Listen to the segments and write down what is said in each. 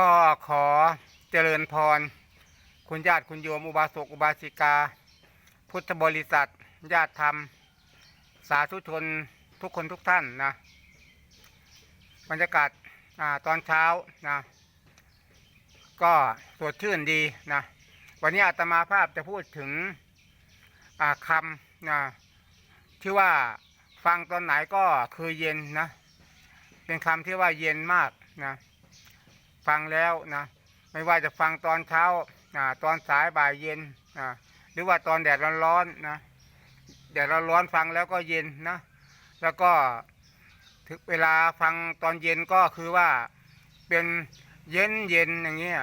ก็ขอเจริญพร คุณญาติคุณโยมอุบาสกอุบาสิกา พุทธบริษัท ญาติธรรม สาธุชนทุกคนทุกท่านนะ บรรยากาศอตอนเช้านะ ก็สดชื่นดีนะ วันนี้อาตมาภาพจะพูดถึงคำนะที่ว่าฟังตอนไหนก็คือเย็นนะ เป็นคำที่ว่าเย็นมากนะ ฟังแล้วนะไม่ว่าจะฟังตอนเช้าตอนสายบ่ายเย็นนะหรือว่าตอนแดดร้อนๆนะแดดร้อนๆฟังแล้วก็เย็นนะแล้วก็ถึงเวลาฟังตอนเย็นก็คือว่าเป็นเย็นเย็นอย่างเงี้ย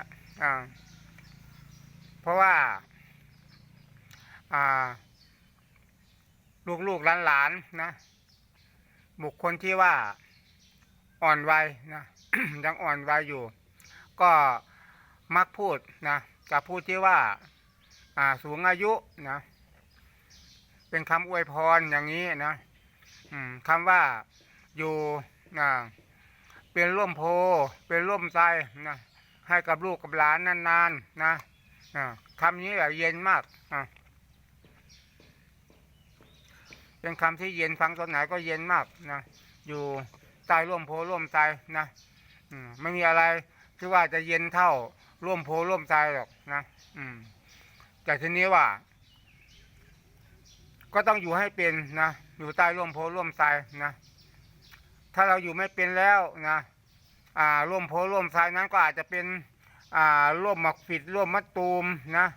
เพราะว่าอ่าลูกๆหลานๆนะบุคคลที่ว่าอ่อนวัยนะยังอ่อนวัยอยู่ ก็มักพูดนะกับผู้ที่ว่าอ่าสูงอายุนะ เป็นคำอวยพรอย่างนี้นะอืมคำว่าอยู่นะเป็นร่มโพ เป็นร่มไทรนะให้กับลูกกับหลานนานๆนะนะคำนี้แหละเย็นมากนะเป็นคำที่เย็นฟังตอนไหนก็เย็นมากนะอยู่ใต้ร่มโพร่มไทรนะไม่มีอะไร ที่ว่าจะเย็นเท่าร่วมโพร่วมทรายหรอกนะ อืม แต่ทีนี้ว่า ก็ต้องอยู่ให้เป็นนะ อยู่ใต้ร่วมโพร่วมทรายนะ ถ้าเราอยู่ไม่เป็นแล้วนะ อ่า ร่วมโพร่วมทรายนั้นก็อาจจะเป็น อ่า ร่วมหมักฝิดร่วมมะตูมนะ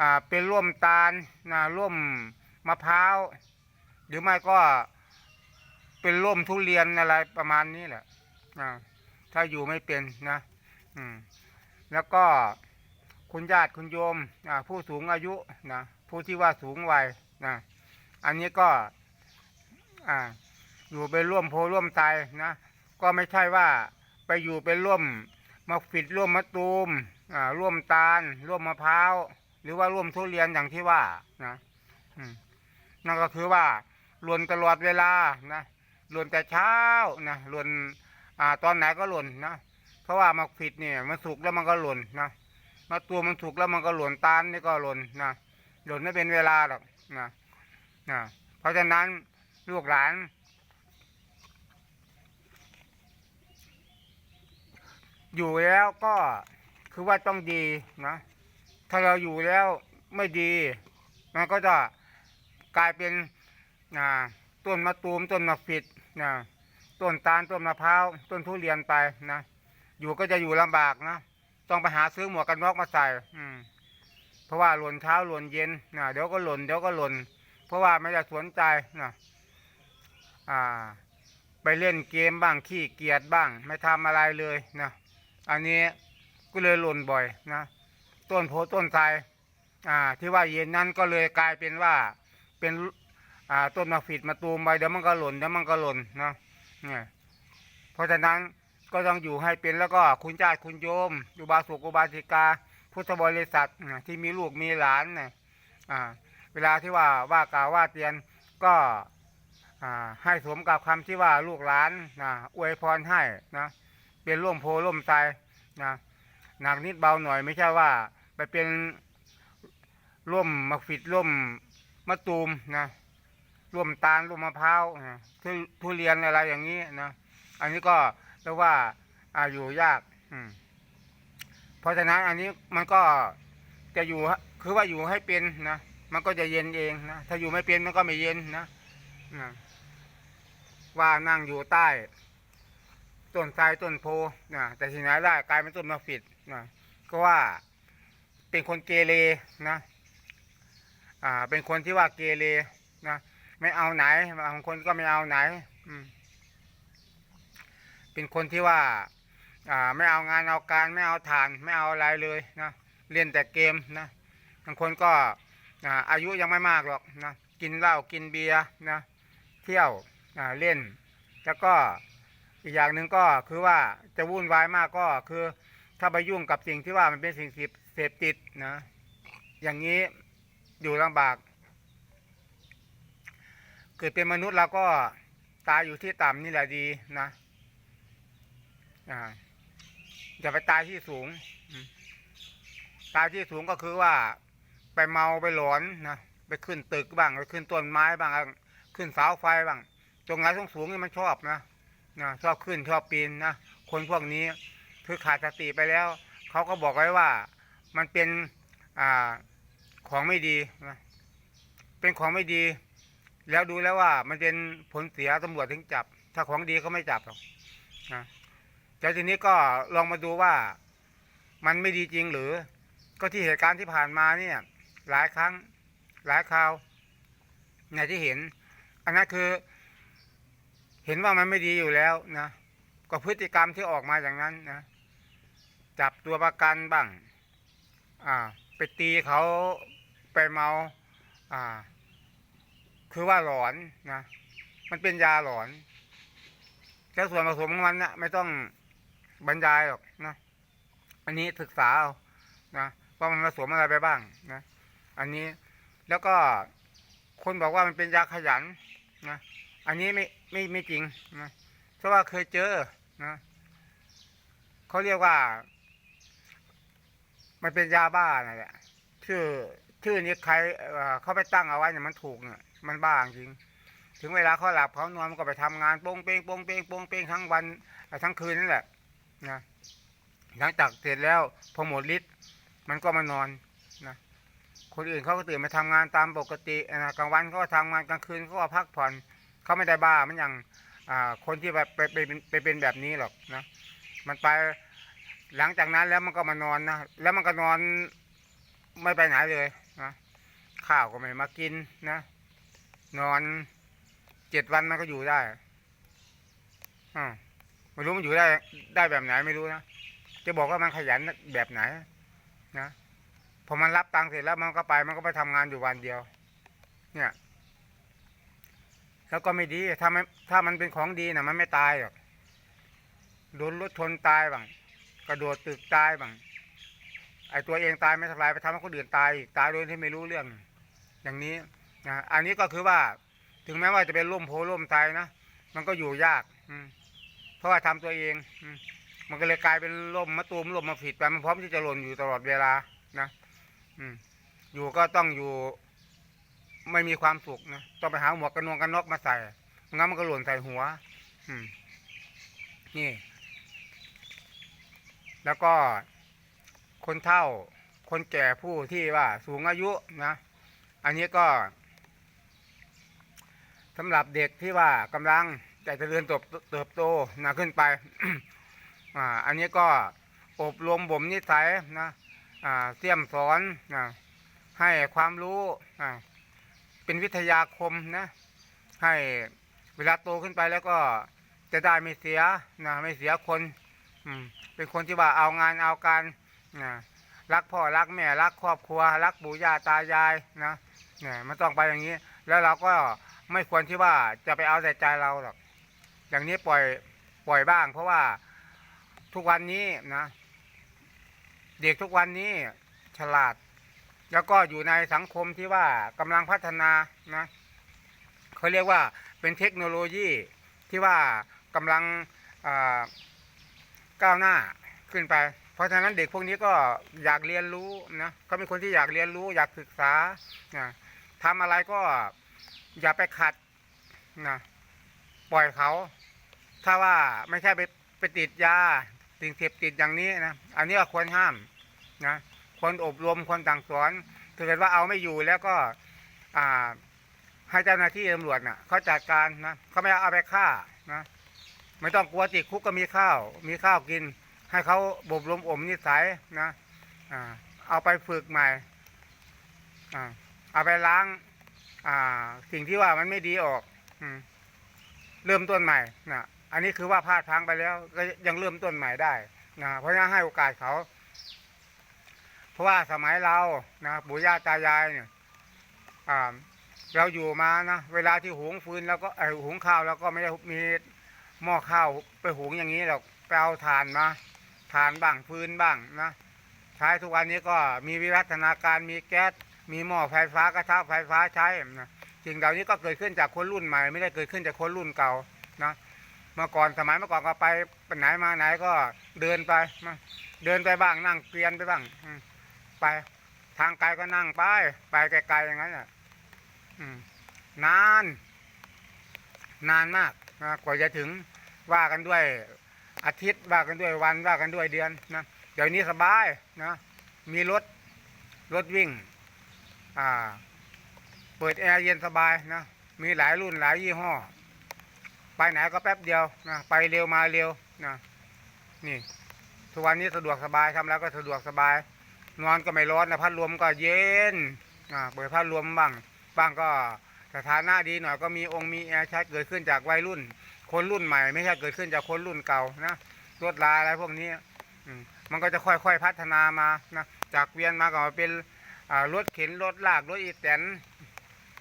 อ่า เป็นร่วมตาลนะร่วมมะพร้าว หรือไม่ก็เป็นร่มทุเรียนอะไรประมาณนี้แหละนะถ้าอยู่ไม่เป็นนะ อืมแล้วก็คุณญาติคุณโยมอ่าผู้สูงอายุนะผู้ที่ว่าสูงวัยนะอันนี้ก็อ่าอยู่เป็นร่วมโพร่วมไตรนะก็ไม่ใช่ว่าไปอยู่เป็นร่วมมะฟิดร่วมมะตูมอ่าร่วมตาล ร่วมมะพร้าวหรือว่าร่วมทุเรียนอย่างที่ว่านะอืมนั่นก็คือว่าล่นตลอดเวลานะล่นแต่เช้านะล่นอ่าตอนไหนก็ล่นนะ เพราะว่ามะฟิดเนี่ยมันสุกแล้วมันก็หล่นนะมะตูมมันสุกแล้วมันก็หล่นตาลนี่ก็หล่นนะหล่นไม่เป็นเวลาหรอกนะนะเพราะฉะนั้นลูกหลานอยู่แล้วก็คือว่าต้องดีนะ ถ้าเราอยู่แล้วไม่ดี มันก็จะกลายเป็นอ่าต้นมะตูมต้นมะฟิดนะต้นตาลต้นมะพร้าวต้นทุเรียนไปนะ อยู่ก็จะอยู่ลำบากนะต้องไปหาซื้อหมวกกันน็อกมาใส่ อืม เพราะว่าหล่นเช้าหล่นเย็นนะเดี๋ยวก็หล่นเดี๋ยวก็หล่น เพราะว่าไม่ได้สนใจนะอ่า ไปเล่นเกมบ้างขี้เกียจบ้าง ไม่ทำอะไรเลยนะอันนี้ก็เลยหล่นบ่อยนะต้นโพต้นไทรอ่า ที่ว่าเย็นนั้นก็เลยกลายเป็นว่าเป็นอ่าต้นมะฟิดมาตูมไปเดี๋ยวมันก็หล่นเดี๋ยวมันก็หล่นนะเนี่ยเพราะฉะนั้น ก็ต้องอยู่ให้เป็นแล้วก็คุณญาติคุณโยมอุบาสกอุบาสิกา พุทธบริษัทที่มีลูกมีหลานเนะอ่าเวลาที่ว่าว่ากล่าวว่าเตียนก็ให้สมกับคำที่ว่าลูกหลานนะอวยพรให้นะเป็นร่มโพร่มไทรนะหนักนิดเบาหน่อยไม่ใช่ว่า ไปเป็นร่มมะฟิดร่มมะตูมนะร่มตาลร่มมะพร้าวนะทุเรียนอะไรอย่างนี้นะอันนี้ก็ เรียกว่าอาอยู่ยากอืมเพราะฉะนั้นอันนี้มันก็จะอยู่คือว่าอยู่ให้เป็นนะมันก็จะเย็นเองนะถ้าอยู่ไม่เป็นมันก็ไม่เย็นนะนะว่านั่งอยู่ใต้ต้นทรายต้นโพนะแต่ที่ไหนได้กลายเป็นต้นมะฟิดนะก็ว่าเป็นคนเกเรนะอ่าเป็นคนที่ว่าเกเรนะไม่เอาไหนบางคนก็ไม่เอาไหน อืม เป็นคนที่ว่าอ่าไม่เอางานเอาการไม่เอาฐานไม่เอาอะไรเลยนะเล่นแต่เกมนะบางคนก็อ่าอายุยังไม่มากหรอกนะกินเหล้ากินเบียร์นะเที่ยวอ่าเล่น แล้วก็อีกอย่างหนึ่งก็คือว่าจะวุ่นวายมากก็คือถ้าไปยุ่งกับสิ่งที่ว่ามันเป็นสิ่งเสพติดนะอย่างนี้อยู่ลำบากเกิดเป็นมนุษย์เราก็ตายอยู่ที่ต่ำนี่แหละดีนะ อ่าอย่าไปตายที่สูงตายที่สูงก็คือว่า ไปเมาไปหลอนนะไปขึ้นตึกบ้างไปขึ้นต้นไม้บ้าง ขึ้นเสาไฟบ้างตรงไหนสูงสูงๆนี่มันชอบนะนะชอบขึ้นชอบปีนนะคนพวกนี้คือขาดสติไปแล้วเขาก็บอกไว้ว่ามันเป็นอ่าของไม่ดีนะเป็นของไม่ดี แล้วดูแล้วว่ามันเป็นผลเสียตำรวจถึงจับ ถ้าของดีก็ไม่จับหรอกนะ แต่ทีนี้ก็ลองมาดูว่ามันไม่ดีจริงหรือ ก็ที่เหตุการณ์ที่ผ่านมาเนี่ย หลายครั้งหลายคราวในที่เห็น อันนั้นคือ เห็นว่ามันไม่ดีอยู่แล้วนะก็พฤติกรรมที่ออกมาอย่างนั้นนะจับตัวประกันบ้าง อ่า ไปตีเขาไปเมา อ่า คือว่าหลอนนะ มันเป็นยาหลอน แล้วส่วนผสมของมันนะไม่ต้อง บรรยายหรอกนะ อันนี้ศึกษาเอานะว่ามันผสมอะไรไปบ้างนะ อันนี้แล้วก็คนบอกว่ามันเป็นยาขยันนะ อันนี้ไม่ไม่ไม่จริงนะเพราะว่าเคยเจอนะเขาเรียกว่า มันเป็นยาบ้านั่นแหละชื่อชื่อนี้ใครเออเขาไปตั้งเอาไว้เนี่ยมันถูกเนี่ยมันบ้าจริง ถึงเวลาเขาหลับเขานอนมันก็ไปทำงานโป้งเป้งโป้งเป้งโป้งเป้งทั้งวันทั้งคืนนั่นแหละ นะหลังจากเสร็จแล้วพอหมดฤทธิ์มันก็มานอนนะคนอื่นเขาก็ตื่นมาทำงานตามปกตินะกลางวันเขาก็ทำงานกลางคืนเขาก็พักผ่อนเขาไม่ได้บ้ามันอย่างคนที่แบบไปไปไปไปเป็นแบบนี้หรอกนะ มันไปหลังจากนั้นแล้วมันก็มานอนนะแล้วมันก็นอนไม่ไปไหนเลยนะข้าวก็ไม่มากินนะ นอนเจ็ดวันมันก็อยู่ได้อ่า ไม่รู้มันอยู่ได้ได้แบบไหนไม่รู้นะจะบอกว่ามันขยันแบบไหนนะพอมันรับตังค์เสร็จแล้วมันก็ไป มันก็ไปทำงานอยู่วันเดียว เนี่ย แล้วก็ไม่ดีถ้ามันถ้ามันเป็นของดีนะมันไม่ตายหรอกโดนรถชนตายบ้างกระโดดตึกตายบ้างไอตัวเองตายไม่เท่าไรไปทำให้คนอื่นตายตายโดยที่ไม่รู้เรื่อง อย่างนี้นะอันนี้ก็คือว่า ถึงแม้ว่าจะเป็นร่มโพล่มไทรนะมันก็อยู่ยาก อืม ราะว่าทำตัวเองมันก็เลยกลายเป็นร่มมะตูมร่มมาผิดไปมันพร้อมที่จะหล่นอยู่ตลอดเวลานะอืมอยู่ก็ต้องอยู่ ไม่มีความสุขนะต้องไปหาหมวกกันนวงกันนกมาใส่งั้นมันก็หล่นใส่หัว อืม นี่ แล้วก็คนเฒ่า คนแก่ผู้ที่ว่า สูงอายุนะอันนี้ก็สำหรับเด็กที่ว่ากำลัง จะเจริญเติบเติบโตนะขึ้นไป อ่า อันนี้ก็อบรมบ่มนิสัยนะอ่าเสี่ยมสอนนะให้ความรู้อ่าเป็นวิทยาคมนะ ให้เวลาโตขึ้นไปแล้วก็จะได้ไม่เสียนะไม่เสียคนอืมเป็นคนที่ว่าเอางานเอาการนะรักพ่อรักแม่รักครอบครัว รักปู่ย่าตายายนะเนี่ยมันต้องไปอย่างนี้ แล้วเราก็ไม่ควรที่ว่าจะไปเอาแต่ใจเราหรอก อย่างนี้ปล่อยปล่อยบ้าง เพราะว่าทุกวันนี้นะ เด็กทุกวันนี้ฉลาด แล้วก็อยู่ในสังคมที่ว่ากำลังพัฒนานะเขาเรียกว่าเป็นเทคโนโลยีที่ว่ากำลังก้าวหน้าขึ้นไป เพราะฉะนั้นเด็กพวกนี้ก็อยากเรียนรู้นะเขาเป็นคนที่อยากเรียนรู้ อยากศึกษานะทำอะไรก็อย่าไปขัดนะ ปล่อยเขา ถ้าว่าไม่ใช่ไปไปติดยาสิ่งเสพติดอย่างนี้นะอันนี้ก็ควรห้ามนะควรอบรมควรสั่งสอนถ้าเกิดว่าเอาไม่อยู่แล้วก็ อ่า ให้เจ้าหน้าที่ตำรวจน่ะเขาจัดการนะเขาไม่เอาไปฆ่านะไม่ต้องกลัวติดคุกก็มีข้าว มีข้าวกิน ให้เขาบบรมอมนิสัยนะอ่าเอาไปฝึกใหม่อ่าเอาไปล้าง อ่า สิ่งที่ว่ามันไม่ดีออก อืม เริ่มต้นใหม่นะอันนี้คือว่าพลาดทางไปแล้วก็ยังเริ่มต้นใหม่ได้นะเพราะฉะนั้นให้โอกาสเขา เพราะว่าสมัยเรานะปู่ย่าตายายเนี่ยอ่าเราอยู่มานะเวลาที่หุงฟืนแล้วก็ไอหุงข้าวแล้วก็ไม่ได้มีหม้อข้าวไปหุงอย่างนี้หรอกไปเอาถ่านมาถ่านบ้างฟืนบ้างนะใช้ทุกวันนี้ก็มีวิวัฒนาการมีแก๊สมีหม้อไฟฟ้ากระทะไฟฟ้าใช้นะ สิ่งเหล่านี้ก็เกิดขึ้นจากคนรุ่นใหม่ ไม่ได้เกิดขึ้นจากคนรุ่นเก่านะเมื่อก่อนสมัยเมื่อก่อนก็ไปไปไหนมาไหนก็เดินไปเดินไปบ้างนั่งเกวียนไปบ้างไปทางไกลก็นั่งไปไปไกลๆอย่างนั้นอะนาน นานมากนะกว่าจะถึงว่ากันด้วยอาทิตย์ว่ากันด้วยวันว่ากันด้วยเดือนนะเดี๋ยวนี้สบายนะมีรถรถวิ่ง อ่า เปิดแอร์เย็นสบายนะ มีหลายรุ่นหลายยี่ห้อ ไปไหนก็แป๊บเดียวนะ ไปเร็วมาเร็วนะ นี่ ทุกวันนี้สะดวกสบายทำแล้วก็สะดวกสบาย นอนก็ไม่ร้อนนะพัดลมก็เย็นอ่าเปิดพัดลมบ้าง บ้างก็สถานะดีหน่อยก็มีองค์มีแอร์ใช้เกิดขึ้นจากวัยรุ่น คนรุ่นใหม่ ไม่ใช่เกิดขึ้นจากคนรุ่นเก่านะรถลาอะไรพวกนี้มันก็จะค่อยๆพัฒนามานะจากเวียนมาก็มาเป็นรถเข็นรถลากรถอีแตน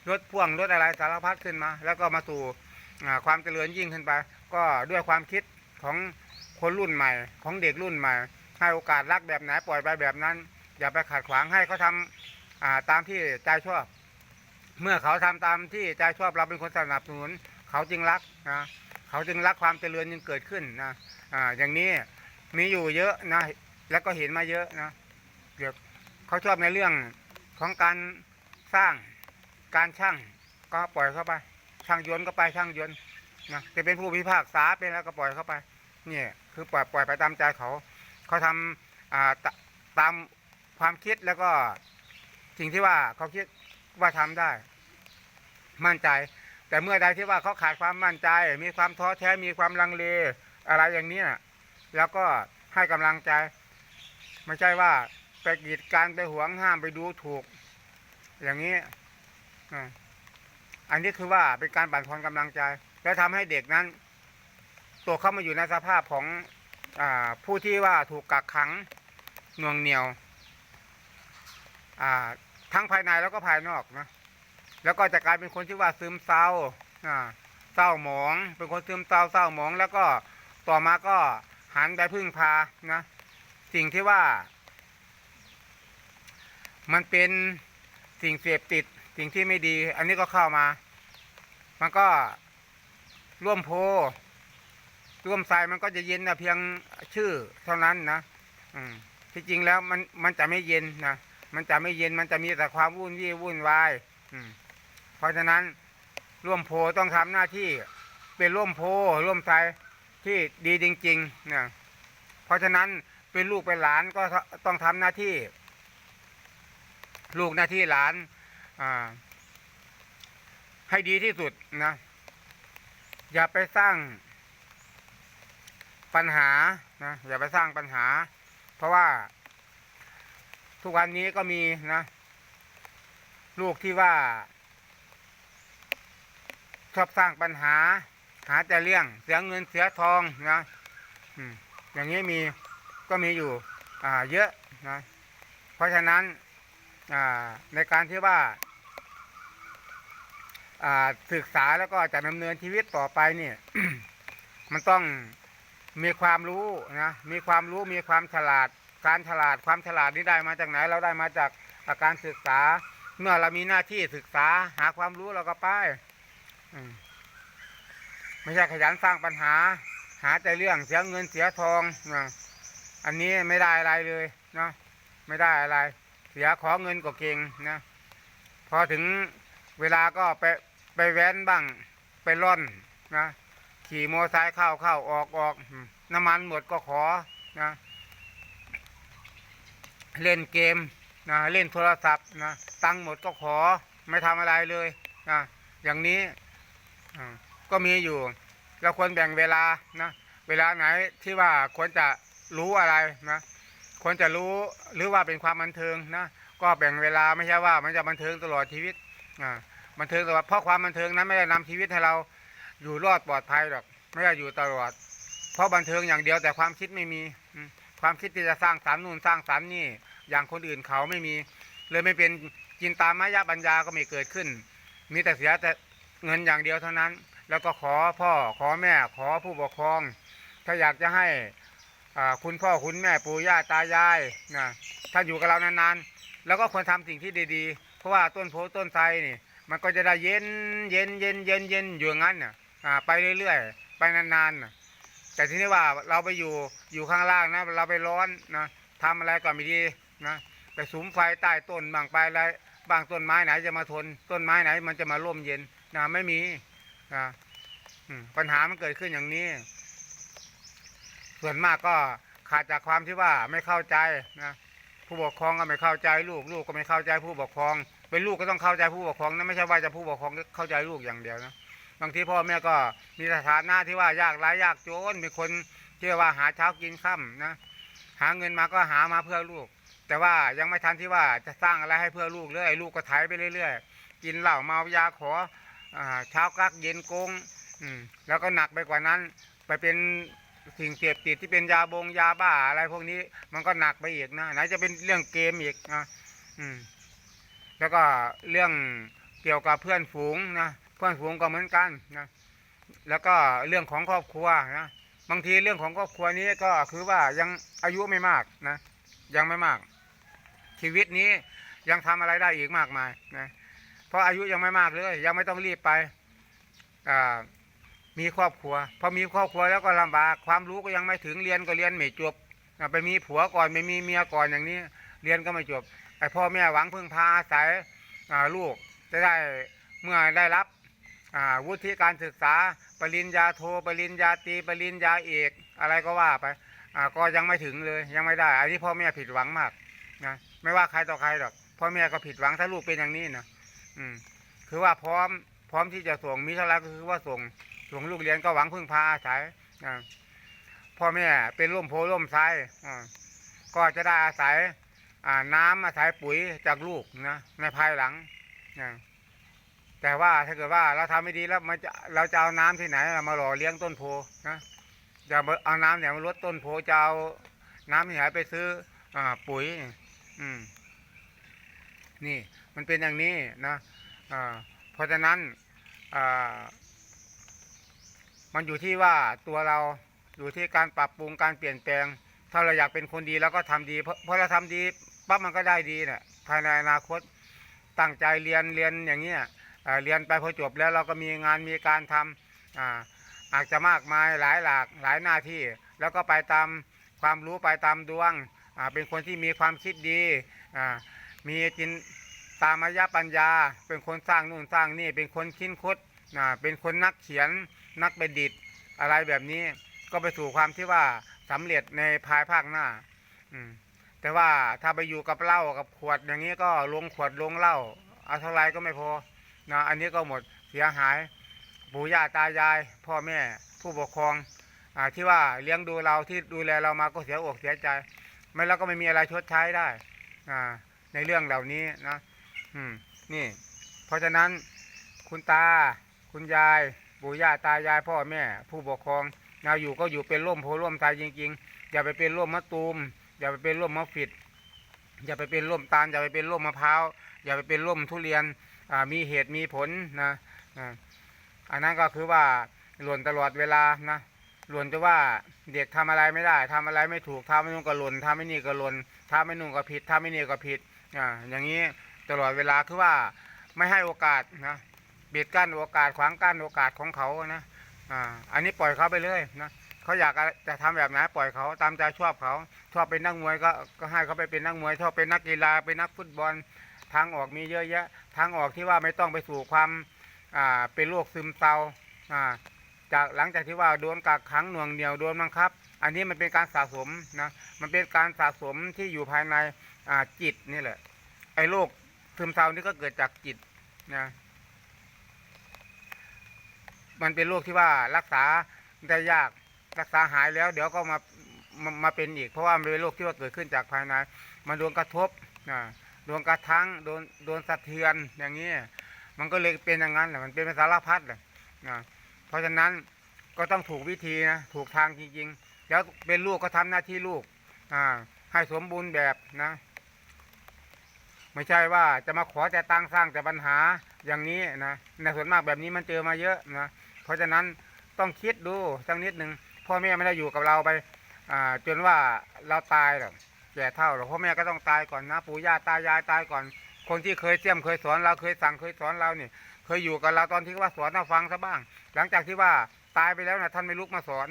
รถพ่วงรถอะไรสารพัดขึ้นมา แล้วก็มาสู่ความเจริญยิ่งขึ้นไป ก็ด้วยความคิดของคนรุ่นใหม่ ของเด็กรุ่นใหม่ ให้โอกาสรักแบบไหนปล่อยไปแบบนั้น อย่าไปขัดขวางให้เขาทำตามที่ใจชอบ เมื่อเขาทำตามที่ใจชอบเราเป็นคนสนับสนุน เขาจึงรักนะเขาจึงรักความเจริญจึงเกิดขึ้นนะอ่าอย่างนี้มีอยู่เยอะนะ แล้วก็เห็นมาเยอะนะเดี๋ยวเขาชอบในเรื่องของการสร้าง การช่างก็ปล่อยเข้าไป ช่างยนต์ก็ไปช่างยนต์นะจะเป็นผู้พิพากษาเป็นแล้วก็ปล่อยเข้าไป เนี่ย คือปล่อยปล่อยไปตามใจเขา เขาทำอ่าตตามความคิดแล้วก็สิ่งที่ว่าเขาคิดว่าทำได้ มั่นใจ แต่เมื่อใดที่ว่าเขาขาดความมั่นใจ มีความท้อแท้มีความลังเล อะไรอย่างนี้ยแล้วก็ให้กำลังใจ ไม่ใช่ว่าไปกีดการไปหวงห้ามไปดูถูก อย่างนี้ อันนี้คือว่าเป็นการบั่นทอนกำลังใจ แล้วทำให้เด็กนั้นตกเข้ามาอยู่ในสภาพของอผู้ที่ว่าถูกกักขังน่วงเหนียวทั้งภายในแล้วก็ภายนอกนะแล้วก็จะกลายเป็นคนที่ว่าซึมเศร้าอ่าเศร้าหมอง เป็นคนซึมเศร้าเศร้าหมอง แล้วก็ต่อมาก็หันไปพึ่งพานะสิ่งที่ว่า มันเป็นสิ่งเสพติด สิ่งที่ไม่ดี อันนี้ก็เข้ามา มันก็ร่วมโพ ร่วมทรายมันก็จะเย็นนะเพียงชื่อเท่านั้นนะอืมที่จริงแล้วมันมันจะไม่เย็นนะมันจะไม่เย็นมันจะมีแต่ความวุ่นวี่วุ่นวายอืมเพราะฉะนั้นร่วมโพต้องทำหน้าที่เป็นร่วมโพร่วมทรายที่ดีจริงๆนะเพราะฉะนั้นเป็นลูกเป็นหลานก็ต้องทำหน้าที่ ลูกหน้าที่หลาน ให้ดีที่สุดนะ อย่าไปสร้างปัญหานะอย่าไปสร้างปัญหา เพราะว่า ทุกวันนี้ก็มีนะ ลูกที่ว่า ชอบสร้างปัญหา หาแต่เรื่องเสียเงินเสียทองนะอย่างนี้มีก็มีอยู่ อ่า เยอะนะ เพราะฉะนั้น อ่า ในการที่ว่า ศึกษาแล้วก็จะดำเนินชีวิตต่อไปเนี่ย มันต้องมีความรู้นะมีความรู้มีความฉลาด การฉลาดความฉลาดนี้ได้มาจากไหน เราได้มาจากการศึกษา เมื่อเรามีหน้าที่ศึกษาหาความรู้เราก็ไปไม่ใช่ขยันสร้างปัญหา หาแต่เรื่องเสียเงินเสียทองนะอันนี้ไม่ได้อะไรเลยนะไม่ได้อะไร เสียขอเงินก็เก่งนะพอถึงเวลาก็ไป ไปแว้นบ้าง ไปร่อนนะ ขี่มอเตอร์ไซค์เข้าเข้าออกออกน้ำมันหมดก็ขอนะ เล่นเกมนะเล่นโทรศัพท์นะตังหมดก็ขอไม่ทำอะไรเลยนะอย่างนี้ก็มีอยู่ เราควรแบ่งเวลานะเวลาไหนที่ว่าควรจะรู้อะไรนะควรจะรู้หรือว่าเป็นความบันเทิงนะก็แบ่งเวลาไม่ใช่ว่ามันจะบันเทิงตลอดชีวิตอ่า บันเทิงตลอดเพราะความบันเทิงนั้นไม่ได้นำชีวิตให้เราอยู่รอดปลอดภัยหรอกไม่ได้อยู่ตลอด เพราะบันเทิงอย่างเดียวแต่ความคิดไม่มีความคิดที่จะสร้างสรรค์นู่นสร้างสรรนี่อย่างคนอื่นเขาไม่มี เลยไม่เป็นจินตามายะปัญญาก็ไม่เกิดขึ้น มีแต่เสียแต่เงินอย่างเดียวเท่านั้น แล้วก็ขอพ่อขอแม่ขอผู้ปกครอง ถ้าอยากจะให้อ่าคุณพ่อคุณแม่ปู่ย่าตายายนะถ้าอยู่กับเรานานๆ แล้วก็ควรทำสิ่งที่ดีๆ เพราะว่าต้นโพต้นไทรนี่ มันก็จะได้เย็นเย็นเย็นเย็นเย็นอยู่างั้นน่ะอ่าไปเรื่อยๆ ไปนานๆน่ะแต่ทีนี้ว่าเราไปอยู่อยู่ข้างล่างนะ เราไปร้อนนะทำอะไรก็ไม่ดีนะไปสุมไฟใต้ต้นบางไปอะไรบางต้นไม้ไหนจะมาทน ต้นไม้ไหน มันจะมาร่มเย็นนะไม่มีนะปัญหามันเกิดขึ้นอย่างนี้ ส่วนมากก็ขาดจากความที่ว่าไม่เข้าใจนะผู้ปกครองก็ไม่เข้าใจลูกลูกก็ไม่เข้าใจผู้ปกครอง เป็นลูกก็ต้องเข้าใจผู้ปกครองนะไม่ใช่ว่าจะผู้ปกครองเข้าใจลูกอย่างเดียวนะบางทีพ่อแม่ก็มีสถานะที่ว่ายากไร้ยากจนมีคนที่ว่าหาเช้ากินค่ำนะ หาเงินมาก็หามาเพื่อลูก แต่ว่ายังไม่ทันที่ว่าจะสร้างอะไรให้เพื่อลูกเลยลูกก็ไถไปเรื่อยๆกินเหล้าเมายาขอเช้ากักเย็นโกงแล้วก็หนักไปกว่านั้น ไปเป็นสิ่งเสพติดที่เป็นยาบงยาบ้าอะไรพวกนี้ มันก็หนักไปอีกนะไหนจะเป็นเรื่องเกมอีกนะอืม แล้วก็เรื่องเกี่ยวกับเพื่อนฝูงนะเพื่อนฝูงก็เหมือนกันนะแล้วก็เรื่องของครอบครัวนะบางทีเรื่องของครอบครัวนี้ก็คือว่ายังอายุไม่มากนะยังไม่มาก ชีวิตนี้ยังทำอะไรได้อีกมากมายนะเพราะอายุยังไม่มากเลย ยังไม่ต้องรีบไปมีครอบครัวพอมีครอบครัวแล้วก็ลำบากความรู้ก็ยังไม่ถึงเรียนก็เรียนไม่จบไปมีผัวก่อนไปมีเมียก่อนอย่างนี้ เรียนก็ไม่จบ ไอพ่อแม่หวังพึ่งพาอาศัยลูกจะได้เมื่อได้รับวุฒิการศึกษาปริญญาโทปริญญาตรีปริญญาเอกอะไรก็ว่าไปก็ยังไม่ถึงเลยยังไม่ได้ อันนี้พ่อแม่ผิดหวังมากนะไม่ว่าใครต่อใครหรอกพ่อแม่ก็ผิดหวังถ้าลูกเป็นอย่างนี้นะอืมคือว่าพร้อมพร้อมที่จะส่งมีเท่าไหรก็คือว่าส่งส่งลูกเรียนก็หวังพึ่งพาอาศัยพ่อแม่เป็นร่มโพล่มไทรก็จะได้อาศัย น้ำอาศัยปุ๋ยจากลูกนะในภายหลังนะแต่ว่าถ้าเกิดว่าเราทำไม่ดีแล้วมันจะเราจะเอาน้ำที่ไหนมาหล่อเลี้ยงต้นโพนะจะเอาน้ำเนี่ยมาลดต้นโพจะเอาน้ำที่ไหนไปซื้ออปุ๋ย อืม นี่มันเป็นอย่างนี้นะเพราะฉะนั้นมันอยู่ที่ว่าตัวเราอยู่ที่การปรับปรุงการเปลี่ยนแปลง ถ้าเราอยากเป็นคนดีเราก็ทำดีเพราะเพราะเราทำดี ปั๊บมันก็ได้ดีเนี่ยภายในอนาคตตั้งใจเรียนเรียนอย่างเงี้ยเอ่อเรียนไปพอจบแล้วเราก็มีงานมีการทำอาอาจจะมากมายหลายหลากหลายหน้าที่ แล้วก็ไปตามความรู้ไปตามดวงเป็นคนที่มีความคิดดีมีจินตามายปัญญา เป็นคนสร้างนู่นสร้างนี่เป็นคนคิดคดเป็นคนนักเขียนนักประดิษฐ์อะไรแบบนี้ก็ไปสู่ความที่ว่าสำเร็จในภายภาคหน้า อืม แต่ว่าถ้าไปอยู่กับเหล้ากับขวดอย่างนี้ก็ลงขวดลงเหล้าเอาเท่าไรก็ไม่พอนะอันนี้ก็หมดเสียหายปู่ย่าตายาย พ่อแม่ผู้ปกครองอที่ว่าเลี้ยงดูเราที่ดูแลเรามาก็เสียอกเสียใจ ไม่แล้วก็ไม่มีอะไรชดใช้ได้ในเรื่องเหล่านี้นะอืมนี่ เพราะฉะนั้นคุณตาคุณยายปู่ย่าตายายพ่อแม่ ผู้ปกครองเราอยู่ก็อยู่เป็นร่มโพร่มไทรจริงๆ อย่าไปเป็นร่มมะตูม อย่าไปเป็นร่มมะฟิดอย่าไปเป็นร่มตาลอย่าไปเป็นร่มมะพร้าวอย่าไปเป็นร่มทุเรียนอ่ามีเหตุมีผลนะอ่าอันนั้นก็คือว่าหล่นตลอดเวลานะหล่นจะว่าเด็กทำอะไรไม่ได้ทำอะไรไม่ถูกทำไม่นู่นก็หล่นทำไม่นี่ก็หล่นทำไม่นู่นก็ผิดทำไม่นี่ก็ผิดอ่าอย่างนี้ตลอดเวลาคือว่าไม่ให้โอกาสนะปิดกั้นโอกาสขวางกั้นโอกาสของเขานะอ่าอันนี้ปล่อยเขาไปเลยนะ เขาอยากจะทำแบบไหนปล่อยเขาตามใจชอบเขาชอบเป็นนักมวยก็ก็ให้เขาไปเป็นนักมวยชอบเป็นนักกีฬาเป็นนักฟุตบอลทางออกมีเยอะแยะทางออกที่ว่าไม่ต้องไปสู่ความอ่าเป็นโรคซึมเศร้าอ่าจากหลังจากที่ว่าโดนกักขังหน่วงเหนียวโดนบังคับ อันนี้มันเป็นการสะสมนะมันเป็นการสะสมที่อยู่ภายในอ่าจิตนี่แหละ ไอ้โรคซึมเศร้านี่ก็เกิดจากจิตนะมันเป็นโรคที่ว่ารักษาได้ยาก รักษาหายแล้ว เดี๋ยวก็มามามาเป็นอีก เพราะว่ามันเป็นโรคที่ว่าเกิดขึ้นจากภายในมันโดนกระทบนะโดนกระทั่งโดนโดนสะเทือนอย่างนี้มันก็เลยเป็นอย่างนั้นแหละมันเป็นสารพัดเลยนะเพราะฉะนั้นก็ต้องถูกวิธีนะถูกทางจริงๆ แล้วเป็นลูกก็ทำหน้าที่ลูกอ่าให้สมบูรณ์แบบนะ ไม่ใช่ว่าจะมาขอแต่ตังสร้างแต่ปัญหาอย่างนี้นะในส่วนมากแบบนี้มันเจอมาเยอะนะเพราะฉะนั้นต้องคิดดูสักนิดหนึ่ง พ่อแม่ไม่ได้อยู่กับเราไปจนว่าเราตายหรอกแก่เท่าหรอกพ่อแม่ก็ต้องตายก่อนนะปู่ย่าตายายตายก่อน คนที่เคยเสี่ยมเคยสอนเราเคยสั่งเคยสอนเราเนี่ยเคยอยู่กับเราตอนที่ว่าสอนเราฟังซะบ้าง หลังจากที่ว่าตายไปแล้วนะท่านไม่ลุกมาสอน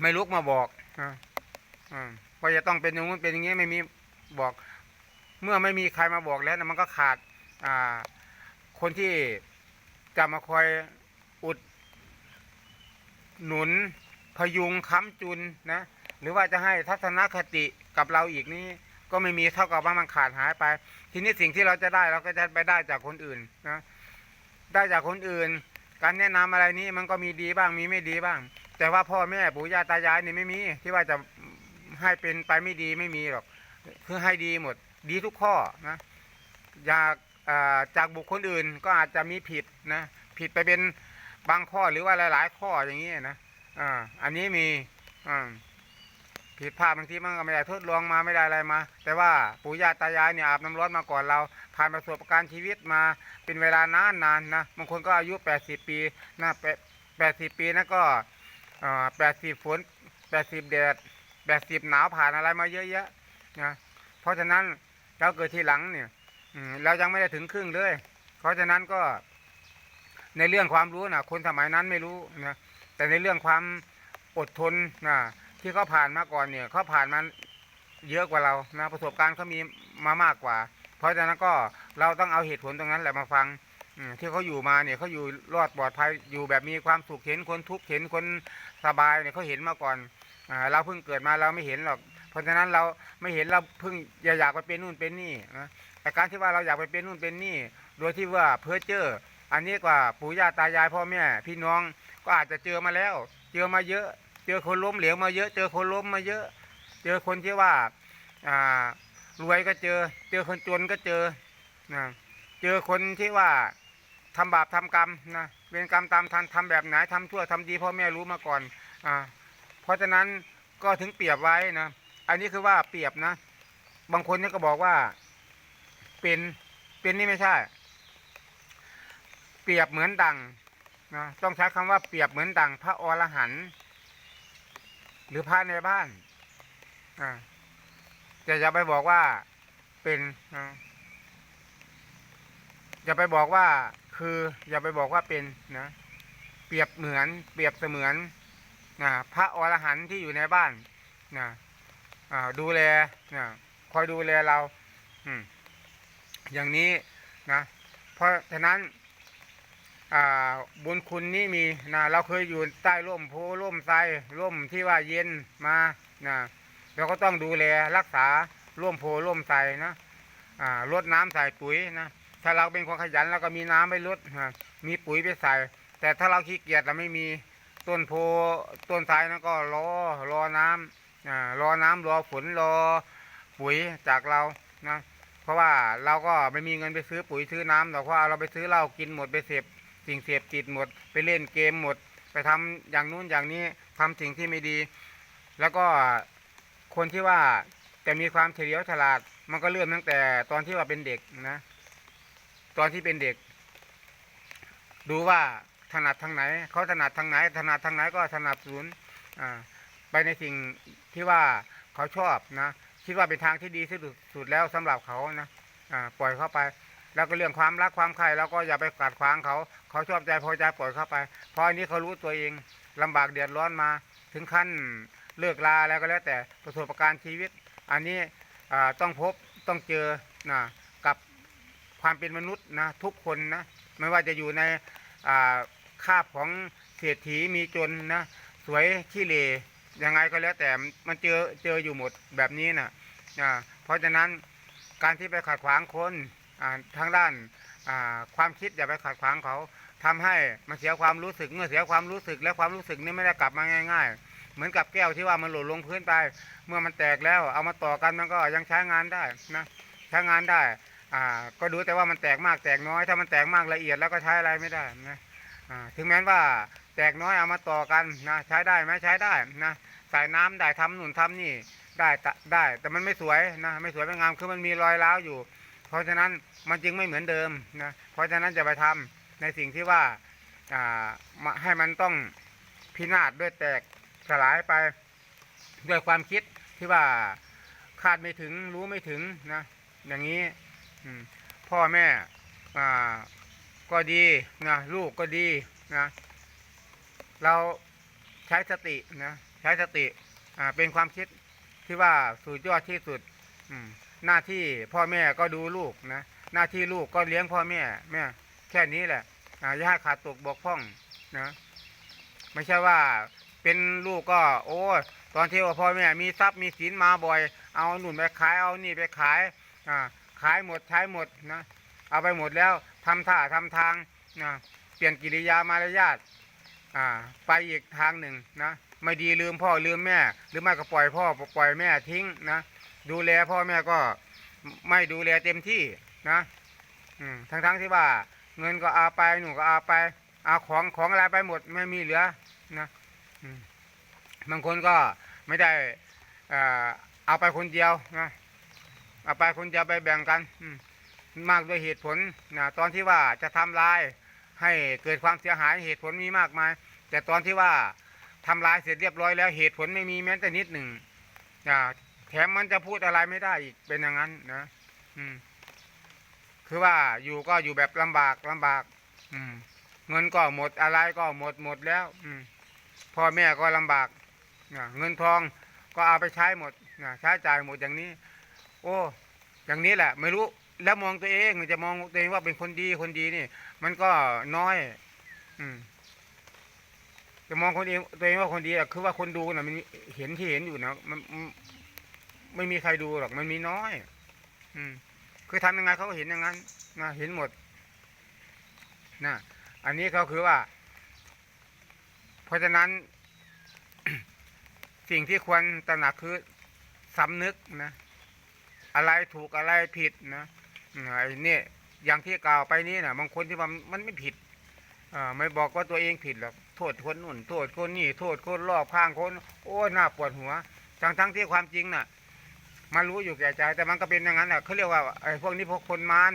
ไม่ลุกมาบอกนะอ่าว่าจะต้องเป็นอย่างนู้นเป็นอย่างนี้ไม่มีบอก เมื่อไม่มีใครมาบอกแล้วนะมันก็ขาด อ่า คนที่จะมาคอยอุด หนุนพยุงค้ำจุนนะหรือว่าจะให้ทัศนคติกับเราอีกนี้ ก็ไม่มีเท่ากับว่ามันขาดหายไป ทีนี้สิ่งที่เราจะได้เราก็จะไปได้จากคนอื่นนะได้จากคนอื่น การแนะนำอะไรนี้มันก็มีดีบ้างมีไม่ดีบ้าง แต่ว่าพ่อแม่ปู่ย่าตายายนี่ไม่มี ที่ว่าจะให้เป็นไปไม่ดีไม่มีหรอกคือให้ดีหมด ดีทุกข้อนะจากจากบุคคลอื่นก็อาจจะมีผิดนะผิดไปเป็น บางข้อหรือว่าหลาย ๆ ข้ออย่างนี้นะอ่าอันนี้มีอ่าผิดพลาดบางทีมันก็ไม่ได้ทดลองมาไม่ได้อะไรมา แต่ว่าปู่ย่าตายายเนี่ยอาบน้ำร้อนมาก่อนเรา ผ่านประสบการณ์ชีวิตมาเป็นเวลานานนานนะบางคนก็อายุ 80 ปีนะแปดสิบปีนะก็แปดสิบฝนแปดสิบแดดแปดสิบหนาวผ่านอะไรมาเยอะแยะนะเพราะฉะนั้นเราเกิดทีหลังเนี่ยอืมเรายังไม่ได้ถึงครึ่งเลย เพราะฉะนั้นก็ ในเรื่องความรู้นะคนสมัยนั้นไม่รู้นะแต่ในเรื่องความอดทนนะที่เขาผ่านมาก่อนเนี่ยเขาผ่านมาเยอะกว่าเรานะประสบการณ์เขามีมามากกว่า เพราะฉะนั้นก็เราต้องเอาเหตุผลตรงนั้นแหละมาฟังที่เขาอยู่มาเนี่ยเขาอยู่รอดปลอดภัยอยู่แบบมีความสุขเห็นคนทุกข์เห็นคนสบายเนี่ยเขาเห็นมาก่อนอเราเพิ่งเกิดมาเราไม่เห็นหรอก เพราะฉะนั้นเราไม่เห็นเราเพิ่งอยากไปเป็นนู่นเป็นนี่นะแต่การที่ว่าเราอยากไปเป็นนู่นเป็นนี่ โดยที่ว่าเพ้อเจอ อันนี้กว่าปู่ย่าตายายพ่อแม่ พี่น้องก็อาจจะเจอมาแล้ว เจอมาเยอะ เจอคนล้มเหลวมาเยอะ เจอคนล้มมาเยอะ เจอคนที่ว่าอ่ารวยก็เจอ เจอคนจนก็เจอนะเจอคนที่ว่าทำบาปทำกรรมนะเป็นกรรมตามทันทำแบบไหนทำชั่วทำดีพ่อแม่รู้มาก่อนอ่าเพราะฉะนั้นก็ถึงเปรียบไว้นะอันนี้คือว่าเปรียบนะ บางคนเนี่ยก็บอกว่า เป็นเป็นนี่ไม่ใช่ เปรียบเหมือนดังนะต้องใช้คำว่าเปรียบเหมือนดังพระอรหันต์หรือพระในบ้านอ่าจะอย่าไปบอกว่าเป็นนะอย่าไปบอกว่าคืออย่าไปบอกว่าเป็นนะเปรียบเหมือน เปรียบเสมือนนะพระอรหันต์ที่อยู่ในบ้านนะดูแลนะคอยดูแลเรา อืมอย่างนี้นะ เพราะฉะนั้น อ่าบุญคุณนี่มีนะเราเคยอยู่ใต้ร่มโพร่มไทรร่มที่ว่าเย็นมานะเราก็ต้องดูแลรักษาร่มโพร่มไทรนะอ่ารดน้ำใส่ปุ๋ยนะถ้าเราเป็นคนขยันเราก็มีน้ำไปรดนะมีปุ๋ยไปใส่ แต่ถ้าเราขี้เกียจเราไม่มีต้นโพต้นไทรนั่นก็รอรอน้ำอ่ารอน้ำรอฝนรอปุ๋ยจากเรานะเพราะว่าเราก็ไม่มีเงินไปซื้อปุ๋ยซื้อน้ำหรอกเพราะว่าเราไปซื้อเหล้ากินหมดไปเสพ สิ่งเสพติดหมด ไปเล่นเกมหมด ไปทำอย่างนู้นอย่างนี้ทำสิ่งที่ไม่ดี แล้วก็คนที่ว่าจะมีความเฉลียวฉลาด มันก็เริ่มตั้งแต่ตอนที่ว่าเป็นเด็กนะ ตอนที่เป็นเด็ก ดูว่าถนัดทางไหนเขาถนัดทางไหน ถนัดทางไหนก็ถนัดศูนย์ไปในสิ่งที่ว่าเขาชอบนะคิดว่าเป็นทางที่ดีที่สุดแล้วสำหรับเขานะปล่อยเข้าไป แล้วก็เรื่องความรักความใคร่เราก็อย่าไปกัดขวางเขาเขาชอบใจพอใจปล่อยเข้าไป เพราะอันนี้เขารู้ตัวเองลำบากเดือดร้อนมา ถึงขั้นเลิกลาแล้วก็แล้วแต่ประสบการณ์ชีวิต อันนี้ต้องพบต้องเจอนะกับความเป็นมนุษย์นะทุกคนนะไม่ว่าจะอยู่ในอ่าคาบของเศรษฐีมีจนนะสวยขี้เหร่ยังไงก็แล้วแต่มันเจอเจออยู่หมดแบบนี้นะอ่าเพราะฉะนั้นการที่ไปขัดขวางคน ทางด้านความคิดอย่าไปขัดขวางเขาทำให้มันเสียความรู้สึกเมื่อเสียความรู้สึกแล้วความรู้สึกนี้ไม่ได้กลับมาง่าย ๆ เหมือนกับแก้วที่ว่ามันหล่นลงพื้นไป เมื่อมันแตกแล้วเอามาต่อกันมันก็ยังใช้งานได้นะใช้งานได้ก็ดูแต่ว่ามันแตกมากแตกน้อย ถ้ามันแตกมากละเอียดแล้วก็ใช้อะไรไม่ได้นะถึงแม้ว่าแตกน้อยเอามาต่อกันนะใช้ได้ไหมใช้ได้นะใส่น้ำได้ทำหนุนทำนี่ได้ได้ แต่มันไม่สวยนะไม่สวยไม่งามคือมันมีรอยร้าวอยู่ ราะฉะนั้นมันจึงไม่เหมือนเดิมนะเพราะฉะนั้นจะไปทำในสิ่งที่ว่าให้มันต้องพินาศด้วยแตกสลายไปด้วยความคิดที่ว่าคาดไม่ถึงรู้ไม่ถึงนะอย่างนี้พ่อแม่ก็ดีนะลูกก็ดีนะเราใช้สตินะใช้สติเป็นความคิดที่ว่าสุดยอดที่สุดอืม หน้าที่พ่อแม่ก็ดูลูกนะหน้าที่ลูกก็เลี้ยงพ่อแม่แม่แค่นี้แหละอ่าอย่าให้ขาดตกบกพร่องนะไม่ใช่ว่าเป็นลูกก็ โอ้ตอนที่ว่าพ่อแม่มีทรัพย์มีสินมาบ่อย เอาหนุนไปขายเอานี่ไปขายอ่าขายหมดใช้หมดนะเอาไปหมดแล้วทำท่าทำทางนะเปลี่ยนกิริยามารยาทอ่าไปอีกทางหนึ่งนะไม่ดีลืมพ่อลืมแม่ หรือไม่ก็ปล่อยพ่อปล่อยแม่ทิ้งนะ ดูแลพ่อแม่ก็ไม่ดูแลเต็มที่นะทั้งทั้งที่ว่าเงินก็เอาไปหนูก็เอาไปเอาของของอะไรไปหมดไม่มีเหลือนะบางคนก็ไม่ได้เอ่อเอาไปคนเดียวนะเอาไปคนเดียวไปแบ่งกันมากด้วยเหตุผลนะตอนที่ว่าจะทำลายให้เกิดความเสียหายเหตุผลมีมากมาย แต่ตอนที่ว่าทำลายเสร็จเรียบร้อยแล้วเหตุผลไม่มีแม้แต่นิดหนึ่งอ่า ถมมันจะพูดอะไรไม่ได้อีกเป็นอย่างนั้นนะอืม คือว่าอยู่ก็อยู่แบบลำบากลำบาก อืม เงินก็หมดอะไรก็หมดหมดแล้ว อืมพ่อแม่ก็ลำบากนะเงินทองก็เอาไปใช้หมดนะใช้จ่ายหมดอย่างนี้ โอ้ อย่างนี้แหละ ไม่รู้แล้วมองตัวเองจะมองตัวเองว่าเป็นคนดีคนดีนี่ มันก็น้อย อืมจะมองคนเองตัวเองว่าคนดีคือว่าคนดูนะมันเห็นที่เห็นอยู่นะมัน ไม่มีใครดูหรอกมันมีน้อย อืม คือทำยังไงเขาก็เห็นอย่างนั้นนะเห็นหมดนะอันนี้เขาคือว่า เพราะฉะนั้น สิ่งที่ควรตระหนักคือสำนึกนะอะไรถูกอะไรผิดนะไอ้นี่อย่างที่กล่าวไปนี้นะบางคนที่ว่ามันไม่ผิดอไม่บอกว่าตัวเองผิดหรอกโทษคนนู่น โทษคนนี่ โทษคนรอบข้างคน โอ้หน้าปวดหัว ทั้งทั้งที่ความจริงน่ะ มารู้อยู่แก่ใจ แต่มันก็เป็นอย่างนั้นแหละเขาเรียกว่าไอ้พวกนี้พวกคนมาร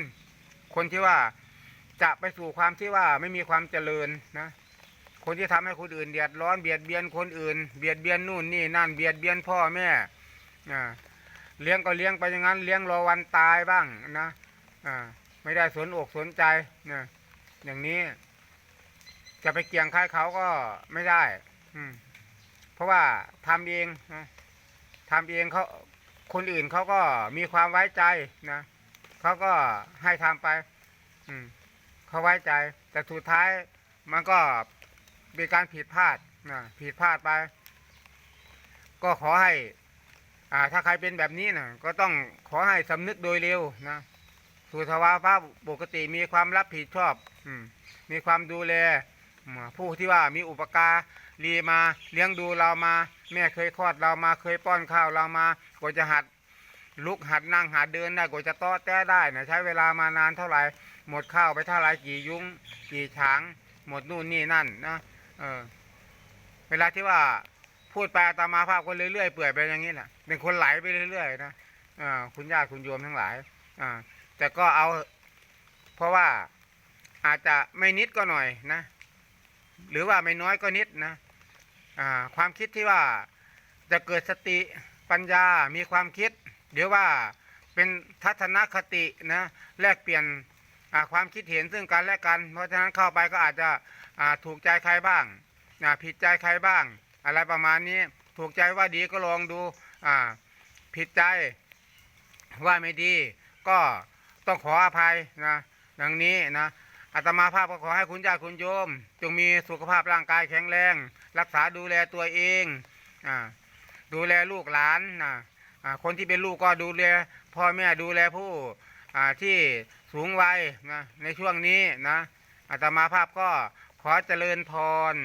คนที่ว่าจะไปสู่ความที่ว่าไม่มีความเจริญนะ คนที่ทำให้คนอื่นเดือดร้อนเบียดเบียนคนอื่น เบียดเบียนนู่นนี่นั่นเบียดเบียนพ่อแม่อ่าเลี้ยงก็เลี้ยงไปอย่างนั้น เลี้ยงรอวันตายบ้างนะอ่าไม่ได้สนอกสนใจนะอย่างนี้ จะไปเกี่ยงใครเขาก็ไม่ได้ อืมเพราะว่าทำเองนะทำเองเขา คนอื่นเขาก็มีความไว้ใจนะเขาก็ให้ทำไป อืมเขาไว้ใจ แต่สุดท้ายมันก็เป็นการผิดพลาดนะผิดพลาดไป ก็ขอให้ อ่า ถ้าใครเป็นแบบนี้นะก็ต้องขอให้สำนึกโดยเร็วนะสู่สภาวะปกติมีความรับผิดชอบ อืม มีความดูแลผู้ที่ว่ามีอุปการีมาเลี้ยงดูเรามา แม่เคยคลอดเรามาเคยป้อนข้าวเรามา กว่าจะหัดลุกหัดนั่งหัดเดินได้กว่าจะต้อแต้ได้นะใช้เวลามานานเท่าไหร่หมดข้าวไปเท่าไหร่กี่ยุ้งกี่ช้าง หมดนู่นนี่นั่นนะเออ เวลาที่ว่าพูดไปตามมาภาพก็เรื่อยๆเปื่อยไปอย่างนี้แหละเป็นคนไหลไปเรื่อยๆนะอคุณญาติคุณโยมทั้งหลายอแต่ก็เอา เพราะว่าอาจจะไม่นิดก็หน่อยนะ หรือว่าไม่น้อยก็นิดนะความคิดที่ว่าจะเกิดสติ ปัญญามีความคิดเดี๋ยวว่าเป็นทัศนคตินะแลกเปลี่ยนความคิดเห็นซึ่งกันและกัน เพราะฉะนั้นเข้าไปก็อาจจะถูกใจใครบ้างผิดใจใครบ้าง อะไรประมาณนี้ถูกใจว่าดีก็ลองดูผิดใจว่าไม่ดี ก็ต้องขออภัยนะดังนี้นะอาตมาภาพก็ขอให้คุณญาติคุณโยม จงมีสุขภาพร่างกายแข็งแรง รักษาดูแลตัวเองอ่า ดูแลลูกหลานนะคนที่เป็นลูกก็ดูแลพ่อแม่ดูแลผู้ที่สูงวัยนะในช่วงนี้นะอาตมาภาพก็ขอเจริญพร